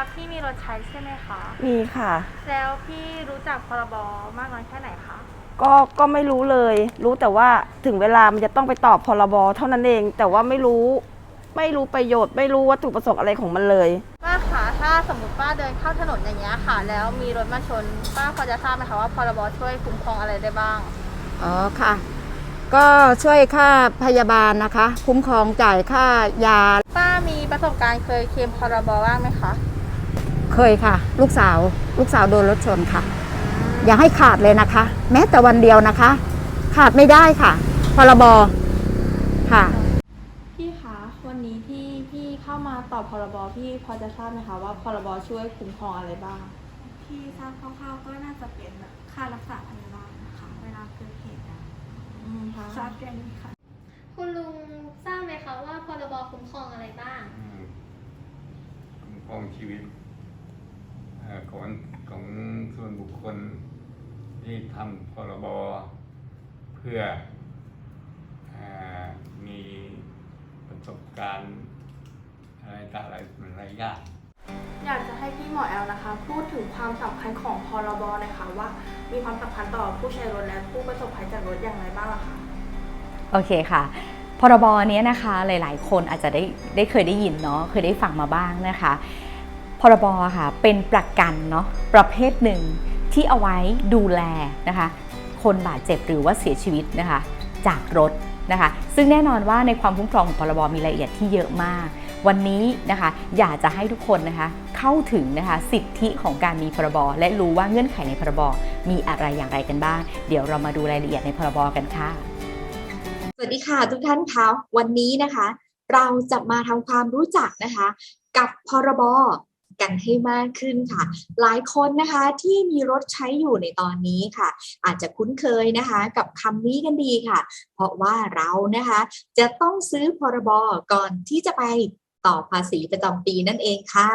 คะพี่มีรถใช้ใช่ไหมคะมีค่ะ แล้วพี่รู้จักพรบมากน้อยแค่ไหนคะก็ก็ไม่รู้เลย รู้แต่ว่าถึงเวลามันจะต้องไปตอบพรบเท่านั้นเอง แต่ว่าไม่รู้ไม่รู้ประโยชน์ ไม่รู้วัตถุประสงค์อะไรของมันเลย ป้าคะถ้าสมมติป้าเดินเข้าถนนอย่างเงี้ยค่ะ แล้วมีรถมาชน ป้าพอจะทราบไหมคะว่าพรบช่วยคุ้มครองอะไรได้บ้าง อ๋อค่ะ ก็ช่วยค่าพยาบาลนะคะ คุ้มครองจ่ายค่ายา ป้ามีประสบการณ์เคยเคลมพรบบ้างไหมคะ เคยค่ะ ลูกสาวลูกสาวโดนรถชนค่ะ อย่าให้ขาดเลยนะคะ แม้แต่วันเดียวนะคะ ขาดไม่ได้ค่ะพรบค่ะ พี่คะวันนี้ที่พี่เข้ามาตอบพรบพี่พอจะทราบไหมคะว่าพรบช่วยคุ้มครองอะไรบ้าง ที่ทราบคร่าวๆก็น่าจะเป็นแบบค่ารักษาพยาบาลนะคะเวลาเกิดเหตุนะอืมค่ะทราบแค่นี้ค่ะ คุณลุงทราบไหมคะว่าพรบคุ้มครองอะไรบ้างอืมคุ้มครองชีวิตเอ่อ ของของส่วนบุคคลที่ทำพรบเพื่อเออมีประสบการณ์อะไรต่ออะไรหลายอย่างอยากจะให้พี่หมอแอลนะคะ พูดถึงความสำคัญของพรบหนะคะว่ามีความสำคัญต่อผู้ใช้รถและผู้ประสบภัยจากรถอย่างไรบ้างอะคะโอเคค่ะ พรบเนี้ยนะคะหลาย ๆ คนอาจจะได้ได้เคยได้ยินเนาะเคยได้ฟังมาบ้างนะคะ พรบค่ะเป็นประกันเนาะประเภทหนึ่งที่เอาไว้ดูแลนะคะ คนบาดเจ็บหรือว่าเสียชีวิตนะคะ จากรถนะคะ ซึ่งแน่นอนว่าในความคุ้มครองของพรบมีรายละเอียดที่เยอะมาก วันนี้นะคะอยากจะให้ทุกคนนะคะเข้าถึงนะคะสิทธิของการมีพรบและรู้ว่าเงื่อนไขในพรบมีอะไรอย่างไรกันบ้าง เดี๋ยวเรามาดูรายละเอียดในพรบกันค่ะ สวัสดีค่ะทุกท่านคะวันนี้นะคะ เราจะมาทำความรู้จักนะคะ กับพรบ กันให้มากขึ้นค่ะ หลายคนนะคะที่มีรถใช้อยู่ในตอนนี้ค่ะ อาจจะคุ้นเคยนะคะกับคำนี้กันดีค่ะ เพราะว่าเรานะคะจะต้องซื้อพรบก่อนที่จะไปต่อภาษีประจำปีนั่นเองค่ะ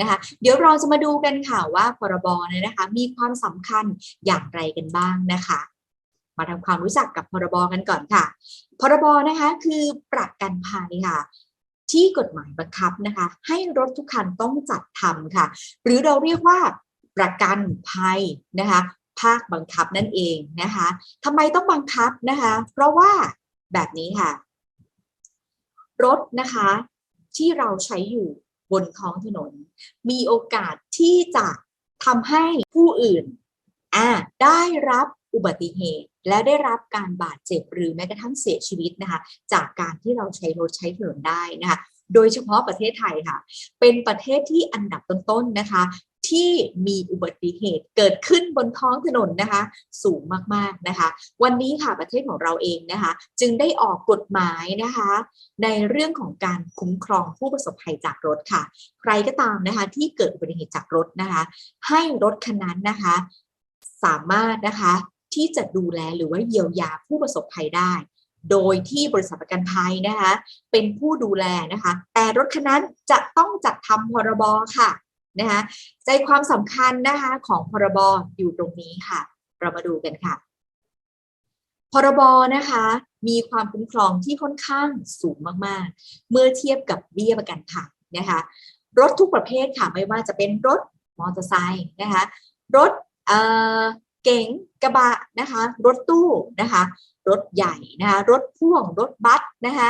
นะคะเดี๋ยวเราจะมาดูกันค่ะว่าพรบเนี่ยนะคะ มีความสำคัญอย่างไรกันบ้างนะคะ มาทำความรู้จักกับพรบกันก่อนค่ะ พรบนะคะคือประกันภัยค่ะ ที่กฎหมายบังคับนะคะ ให้รถทุกคันต้องจัดทำค่ะ หรือเราเรียกว่าประกันภัยนะคะ ภาคบังคับนั่นเองนะคะทำไมต้องบังคับนะคะ เพราะว่าแบบนี้ค่ะ รถนะคะที่เราใช้อยู่บนท้องถนน มีโอกาสที่จะทำให้ผู้อื่นอ่าได้รับอุบัติเหตุ และได้รับการบาดเจ็บหรือแม้กระทั่งเสียชีวิตนะคะจากการที่เราใช้รถใช้ถนนได้นะคะโดยเฉพาะประเทศไทยค่ะ เป็นประเทศที่อันดับต้นๆนะคะที่มีอุบัติเหตุเกิดขึ้นบนท้องถนนนะคะ สูงมากๆนะคะ วันนี้ค่ะประเทศของเราเองนะคะ จึงได้ออกกฎหมายนะคะ ในเรื่องของการคุ้มครองผู้ประสบภัยจากรถค่ะ ใครก็ตามนะคะ ที่เกิดอุบัติเหตุจากรถนะคะ ให้รถคันนั้นนะคะ สามารถนะคะ ที่จะดูแลหรือว่าเยียวยาผู้ประสบภัยได้ โดยที่บริษัทประกันภัยนะคะเป็นผู้ดูแลนะคะแต่รถคันนั้นจะต้องจัดทำพรบค่ะนะคะใจความสำคัญนะคะของพรบอยู่ตรงนี้ค่ะ เรามาดูกันค่ะ พรบนะคะมีความคุ้มครองที่ค่อนข้างสูงมากๆ เมื่อเทียบกับเบี้ยประกันภัยนะคะรถทุกประเภทค่ะไม่ว่าจะเป็นรถมอเตอร์ไซค์นะคะรถ เก๋งกระบะนะคะรถตู้นะคะรถใหญ่นะคะรถพ่วงรถบัสนะคะ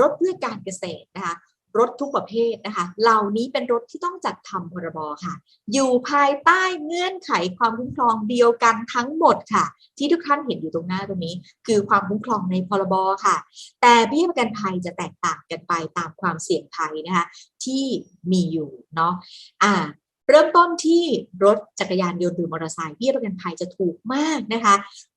รถเพื่อการเกษตรนะคะรถทุกประเภทนะคะเหล่านี้เป็นรถที่ต้องจัดทำพรบค่ะ อยู่ภายใต้เงื่อนไขความคุ้มครองเดียวกันทั้งหมดค่ะ ที่ทุกท่านเห็นอยู่ตรงหน้าตรงนี้ คือความคุ้มครองในพรบค่ะ แต่เบี้ยประกันภัยจะแตกต่างกันไปตามความเสี่ยงภัยนะคะที่มีอยู่เนาะอ่า เริ่มต้นที่รถจักรยานยนต์หรือมอเตอร์ไซค์เบี้ยประกันภัยจะถูกมากนะคะ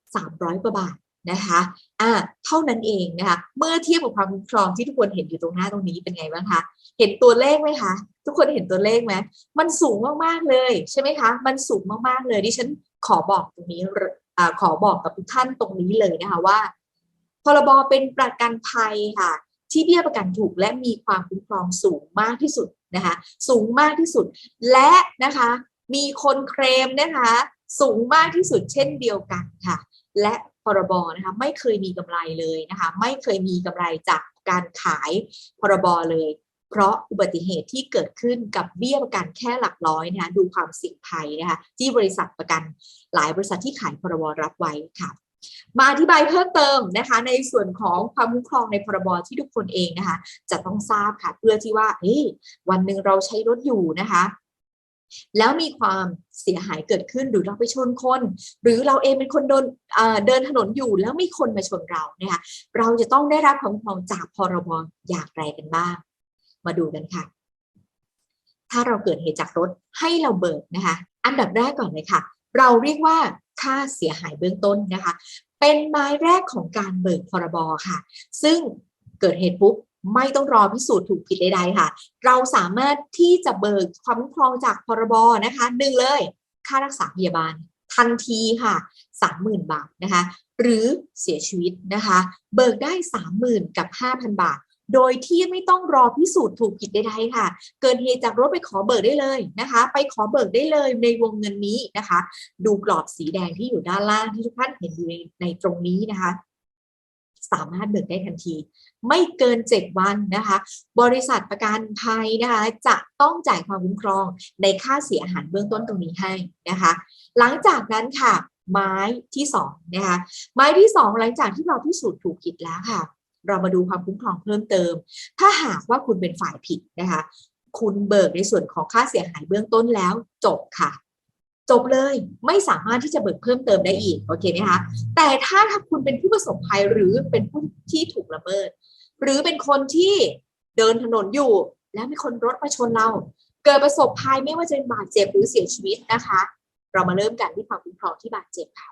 300กว่าบาทนะคะอ่าเท่านั้นเองนะคะ เมื่อเทียบกับความคุ้มครองที่ทุกคนเห็นอยู่ตรงหน้าตรงนี้เป็นไงบ้างคะ เห็นตัวเลขไหมคะ ทุกคนเห็นตัวเลขไหมมันสูงมากๆเลยใช่ไหมคะ มันสูงมากๆเลยดิฉันขอบอกตรงนี้อ่าขอบอกกับทุกท่านตรงนี้เลยนะคะว่าพรบเป็นประกันภัยค่ะ ที่เบี้ยประกันถูกและมีความคุ้มครองสูงมากที่สุด นะคะสูงมากที่สุดและนะคะมีคนเคลมนะคะสูงมากที่สุดเช่นเดียวกันค่ะ และพรบนะคะไม่เคยมีกำไรเลยนะคะไม่เคยมีกำไรจากการขายพรบเลย เพราะอุบัติเหตุที่เกิดขึ้นกับเบี้ยประกันแค่หลักร้อยนะคะดูความเสี่ยงภัยนะคะที่บริษัทประกันหลายบริษัทที่ขายพรบรับไว้ค่ะ มาอธิบายเพิ่มเติมนะคะ ในส่วนของความคุ้มครองในพรบที่ทุกคนเองนะคะ จะต้องทราบค่ะเพื่อที่ว่าเฮ้ยวันหนึ่งเราใช้รถอยู่นะคะแล้วมีความเสียหายเกิดขึ้นหรือเราไปชนคน หรือเราเองเป็นคนเดินเอ่อเดินถนนอยู่แล้วมีคนมาชนเรานะคะเราจะต้องได้รับความคุ้มครองจากพรบอย่างไรกันบ้าง มาดูกันค่ะ ถ้าเราเกิดเหตุจากรถให้เราเบิกนะคะ อันดับแรกก่อนเลยค่ะ เราเรียกว่า ค่าเสียหายเบื้องต้นนะคะ เป็นไม้แรกของการเบิกพรบค่ะ ซึ่งเกิดเหตุปุ๊บไม่ต้องรอพิสูจน์ถูกผิดใดๆค่ะ เราสามารถที่จะเบิกความคุ้มครองจากพรบนะคะหนึ่งเลย ค่ารักษาพยาบาลทันทีค่ะ 30,000 บาทนะคะ หรือเสียชีวิตนะคะ เบิกได้ 30,000 กับ 5,000 บาท โดยที่ไม่ต้องรอพิสูจน์ถูกผิดใดๆค่ะ เกิดเหตุจากรถไปขอเบิกได้เลยนะคะ ไปขอเบิกได้เลยในวงเงินนี้นะคะ ดูกรอบสีแดงที่อยู่ด้านล่างที่ทุกท่านเห็นอยู่ในตรงนี้นะคะสามารถเบิกได้ทันที ไม่เกิน 7 วันนะคะ บริษัทประกันภัยนะคะจะต้องจ่ายความคุ้มครองในค่าเสียหายเบื้องต้นตรงนี้ให้นะคะ หลังจากนั้นค่ะ ไม้ที่สองนะคะไม้ที่สองหลังจากที่เราพิสูจน์ถูกผิดแล้วค่ะ เรามาดูความคุ้มครองเพิ่มเติม ถ้าหากว่าคุณเป็นฝ่ายผิดนะคะ คุณเบิกในส่วนของค่าเสียหายเบื้องต้นแล้วจบค่ะ จบเลยไม่สามารถที่จะเบิกเพิ่มเติมได้อีกโอเคไหมคะแต่ถ้าถ้าคุณเป็นผู้ประสบภัยหรือเป็นผู้ที่ถูกละเมิด หรือเป็นคนที่เดินถนนอยู่ แล้วมีคนรถมาชนเรา เกิดประสบภัยไม่ว่าจะเป็นบาดเจ็บหรือเสียชีวิตนะคะ เรามาเริ่มกันที่ความคุ้มครองที่บาดเจ็บค่ะ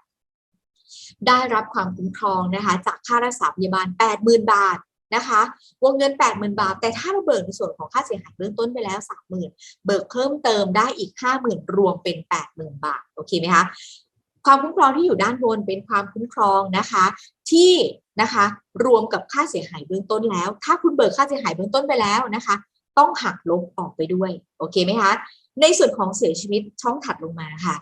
ได้รับความคุ้มครองนะคะ จากค่ารักษาพยาบาล 80,000 บาทนะคะวงเงิน 80,000 บาท แต่ถ้าเราเบิกในส่วนของค่าเสียหายเบื้องต้นไปแล้ว 30,000 เบิกเพิ่มเติมได้อีก 50,000 รวมเป็น 80,000 บาท โอเคไหมคะ ความคุ้มครองที่อยู่ด้านบนเป็นความคุ้มครองนะคะ ที่นะคะรวมกับค่าเสียหายเบื้องต้นแล้ว ถ้าคุณเบิกค่าเสียหายเบื้องต้นไปแล้วนะคะ ต้องหักลบออกไปด้วย โอเคไหมคะ ในส่วนของเสียชีวิตช่องถัดลงมาค่ะ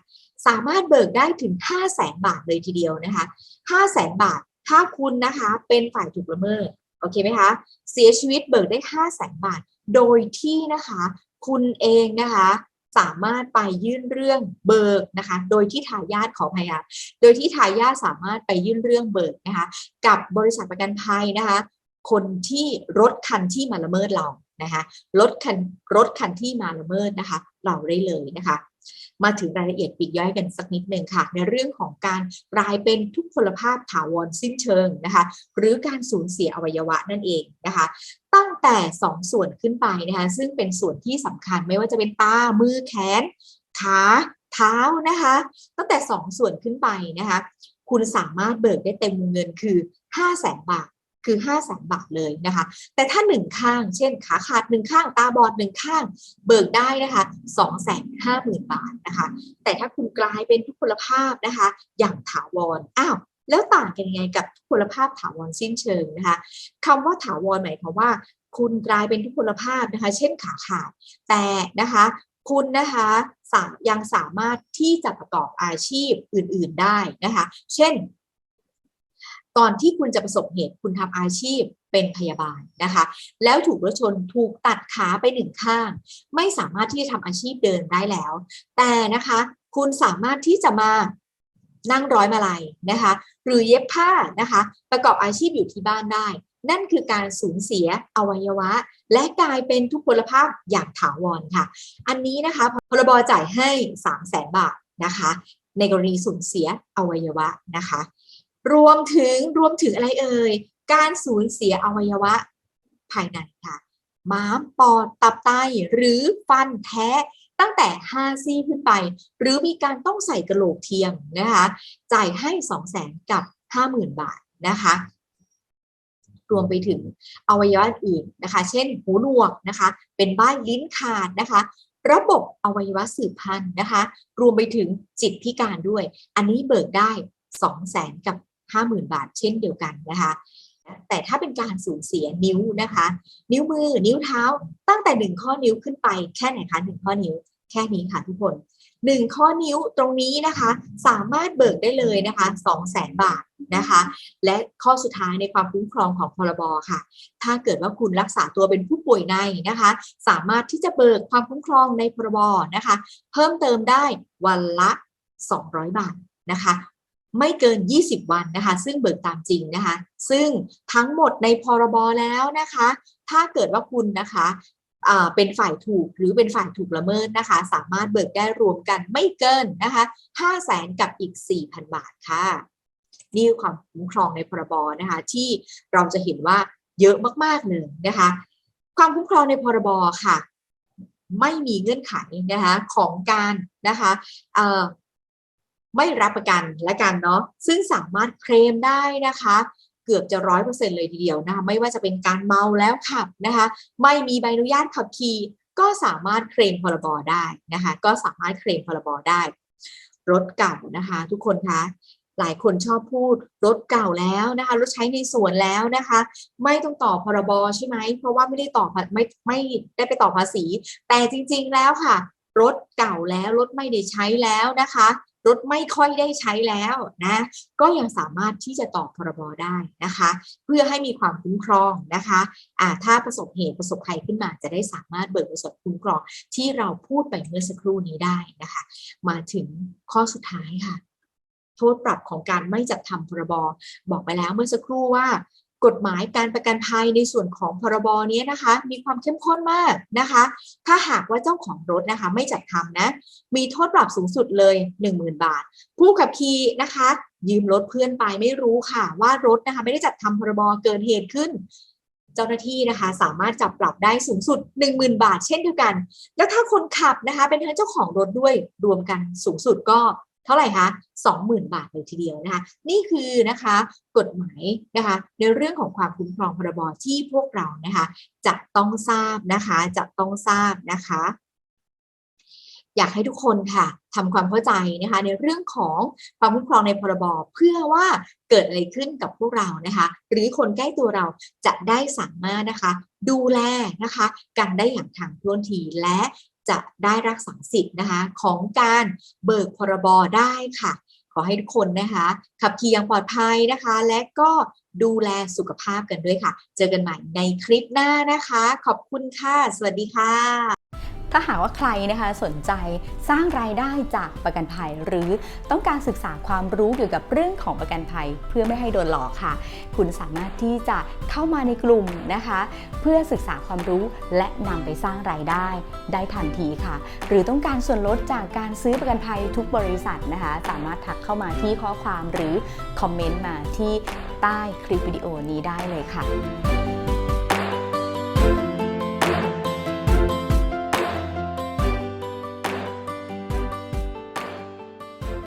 สามารถเบิกได้ถึง 5 0 0แสนบาทเลยทีเดียวนะคะ5 0 0แสนบาท ถ้าคุณนะคะเป็นฝ่ายถูกละเมิดโอเคไหมคะเสียชีวิตเบิกได้ 5 0 0แสนบาท โดยที่นะคะคุณเองนะคะสามารถไปยื่นเรื่องเบิกนะคะ โดยที่ทายาทของพยาโดยที่ทายาทสามารถไปยื่นเรื่องเบิกนะคะ กับบริษัทประกันภัยนะคะ คนที่รถคันที่มาละเมิดเรานะคะรถคันรถคันที่มาละเมิดนะคะ เราได้เลยนะคะ มาถึงรายละเอียดปีกย่อยกันสักนิดหนึ่งค่ะ ในเรื่องของการกลายเป็นทุกพลภาพถาวรสิ้นเชิงนะคะ หรือการสูญเสียอวัยวะนั่นเองนะคะตั้งแต่ 2 ส่วนขึ้นไปนะคะซึ่งเป็นส่วนที่สำคัญไม่ว่าจะเป็นตา มือแขน ขา เท้านะคะ ตั้งแต่ 2 ส่วนขึ้นไปนะคะ คุณสามารถเบิกได้เต็มวงเงินคือ 5 0 0แสนบาท คือ5 0 0แสนบาทเลยนะคะ แต่ถ้าหนึ่งข้าง เช่นขาขาดหนึ่งข้างตาบอดหนึ่งข้าง เบิกได้นะคะ2 5 0 0 0 0 บาทนะคะ แต่ถ้าคุณกลายเป็นทุพพลภาพนะคะ อย่างถาวรอ้าวแล้วต่างกันยังไงกับทุพพลภาพถาวรสิ้นเชิงนะคะคำว่าถาวรหมายความว่า คุณกลายเป็นทุพพลภาพนะคะ เช่นขาขาด แต่นะคะคุณนะคะยังสามารถที่จะประกอบอาชีพอื่น ๆได้นะคะ เช่น ก่อนที่คุณจะประสบเหตุคุณทำอาชีพเป็นพยาบาลนะคะ แล้วถูกรถชนถูกตัดขาไปหนึ่งข้าง ไม่สามารถที่จะทำอาชีพเดินได้แล้ว แต่นะคะคุณสามารถที่จะมานั่งร้อยมาลัยนะคะ หรือเย็บผ้านะคะ ประกอบอาชีพอยู่ที่บ้านได้ นั่นคือการสูญเสียอวัยวะ และกลายเป็นทุพพลภาพอย่างถาวรค่ะ อันนี้นะคะพรบจ่ายให้ 3 0 0แสนบาทนะคะ ในกรณีสูญเสียอวัยวะนะคะ รวมถึงรวมถึงอะไรเอ่ย การสูญเสียอวัยวะภายในค่ะ ม้าม ปอด ตับไต หรือฟันแท้ตั้งแต่ 5 ซี่ขึ้นไป หรือมีการต้องใส่กระโหลกเทียมนะคะ จ่ายให้ 2 0 0แสนกับ 50,000 บาทนะคะ รวมไปถึงอวัยวะอื่นนะคะ เช่น หูหนวกนะคะ เป็นบ้านลิ้นขาดนะคะ ระบบอวัยวะสืบพันธุ์นะคะ รวมไปถึงจิตพิการด้วย อันนี้เบิกได้ 2 0 0แสนกับ 50,000 บาทเช่นเดียวกันนะคะ แต่ถ้าเป็นการสูญเสียนิ้วนะคะ นิ้วมือนิ้วเท้าตั้งแต่หนึ่งข้อนิ้วขึ้นไปแค่ไหนคะหนึ่งข้อนิ้วแค่นี้ค่ะทุกคน1ข้อนิ้วตรงนี้นะคะ สามารถเบิกได้เลยนะคะ2 0 0 0 0 0บาทนะคะ และข้อสุดท้ายในความคุ้มครองของพรบค่ะ ถ้าเกิดว่าคุณรักษาตัวเป็นผู้ป่วยในนะคะ สามารถที่จะเบิกความคุ้มครองในพรบนะคะ เพิ่มเติมได้วันละ 200 บาทนะคะ ไม่เกิน 20 วันนะคะ ซึ่งเบิกตามจริงนะคะ ซึ่งทั้งหมดในพรบแล้วนะคะ ถ้าเกิดว่าคุณนะคะเป็นฝ่ายถูกหรือเป็นฝ่ายถูกละเมิดนะคะ สามารถเบิกได้รวมกันไม่เกินนะคะ5 0 0แสนกับอีก 4,000 บาทค่ะ นี่ความคุ้มครองในพรบนะคะ ที่เราจะเห็นว่าเยอะมากๆเลยนะคะ ความคุ้มครองในพรบค่ะ ไม่มีเงื่อนไขนะคะของการนะคะ ไม่รับประกันและกันเนาะซึ่งสามารถเคลมได้นะคะ เกือบจะร้อยเปอร์เซ็นเลยทีเดียวนะคะไม่ว่าจะเป็นการเมาแล้วขับนะคะไม่มีใบอนุญาตขับขี่ก็สามารถเคลมพรบได้นะคะ ก็สามารถเคลมพรบได้ รถเก่านะคะ ทุกคนคะหลายคนชอบพูดรถเก่าแล้วนะคะรถใช้ในสวนแล้วนะคะ ไม่ต้องต่อพรบใช่ไหมเพราะว่าไม่ได้ต่อไม่ไม่ได้ไปต่อภาษี แต่จริง ๆแล้วค่ะ รถเก่าแล้วรถไม่ได้ใช้แล้วนะคะ รถไม่ค่อยได้ใช้แล้วนะก็ยังสามารถที่จะต่อพรบได้นะคะ เพื่อให้มีความคุ้มครองนะคะอ่าถ้าประสบเหตุประสบภัยขึ้นมาจะได้สามารถเบิกประสบคุ้มครองที่เราพูดไปเมื่อสักครู่นี้ได้นะคะ มาถึงข้อสุดท้ายค่ะ โทษปรับของการไม่จัดทำพรบบอกไปแล้วเมื่อสักครู่ว่า กฎหมายการประกันภัยในส่วนของพรบนี้นะคะ มีความเข้มข้นมากนะคะ ถ้าหากว่าเจ้าของรถนะคะ ไม่จัดทำนะ มีโทษปรับสูงสุดเลย 10,000 บาท ผู้ขับขี่นะคะ ยืมรถเพื่อนไปไม่รู้ค่ะ ว่ารถนะคะ ไม่ได้จัดทำพรบเกิดเหตุขึ้นเจ้าหน้าที่นะคะสามารถจับปรับได้สูงสุด 10,000 บาทเช่นเดียวกัน แล้วถ้าคนขับนะคะเป็นทั้งเจ้าของรถด้วยรวมกันสูงสุดก็ เท่าไหร่คะ20,000 บาทเลยทีเดียวนะคะ นี่คือนะคะกฎหมายนะคะในเรื่องของความคุ้มครองพรบที่พวกเรานะคะจะต้องทราบนะคะจะต้องทราบนะคะ อยากให้ทุกคนค่ะทำความเข้าใจนะคะในเรื่องของความคุ้มครองในพรบเพื่อว่าเกิดอะไรขึ้นกับพวกเรานะคะ หรือคนใกล้ตัวเราจะได้สามารถนะคะ ดูแลนะคะกันได้อย่างทางท่วนทีและ จะได้รักษาสิทธิ์นะคะของการเบิกพรบได้ค่ะ ขอให้ทุกคนนะคะ ขับขี่อย่างปลอดภัยนะคะ และก็ดูแลสุขภาพกันด้วยค่ะ เจอกันใหม่ในคลิปหน้านะคะ ขอบคุณค่ะ สวัสดีค่ะ ถ้าหากว่าใครนะคะสนใจสร้างรายได้จากประกันภัย หรือต้องการศึกษาความรู้เกี่ยวกับเรื่องของประกันภัย เพื่อไม่ให้โดนหลอกค่ะ คุณสามารถที่จะเข้ามาในกลุ่มนะคะ เพื่อศึกษาความรู้และนำไปสร้างรายได้ได้ทันทีค่ะ หรือต้องการส่วนลดจากการซื้อประกันภัยทุกบริษัทนะคะ สามารถทักเข้ามาที่ข้อความหรือคอมเมนต์มาที่ใต้คลิปวิดีโอนี้ได้เลยค่ะ